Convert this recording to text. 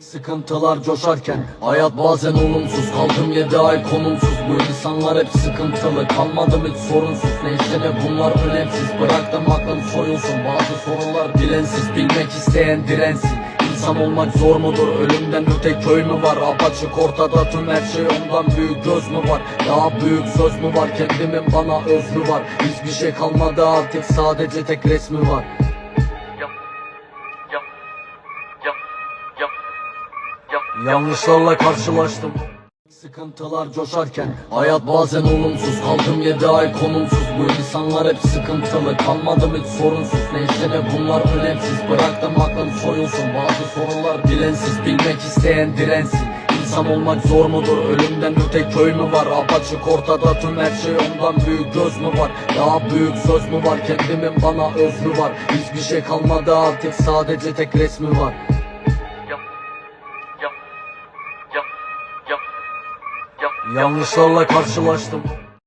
Sıkıntılar coşarken Hayat bazen olumsuz. Kaldım yedi ay konumsuz. Bu insanlar hep sıkıntılı. Kalmadım hiç sorunsuz. Neyse de bunlar önemsiz. Bıraktım aklım soyulsun. Bazı sorular bilensiz Bilmek isteyen dirensin. İnsan olmak zor mudur? Ölümden öte köy mü var? Apaçık ortada. Tüm her şey ondan büyük göz mü var? Daha büyük söz mü var? Kendimin bana özrü var. Hiçbir şey kalmadı. Artık sadece tek resmi var Yanlışlarla karşılaştım. Sıkıntılar coşarken Hayat bazen olumsuz. Kaldım yedi ay konumsuz. Bu insanlar hep sıkıntılı. Kalmadım hiç sorunsuz. Neyse de bunlar önemsiz. Bıraktım aklım soyulsun. Bazı sorular bilensiz. Bilmek isteyen dirensin. İnsan olmak zor mudur? Ölümden öte köy mü var? Apaçık ortada tüm her şey ondan büyük göz mü var? Daha büyük söz mü var? Kendimin bana özrü var. Hiçbir şey kalmadı artık. Sadece tek resmi var Yanlışlarla karşılaştım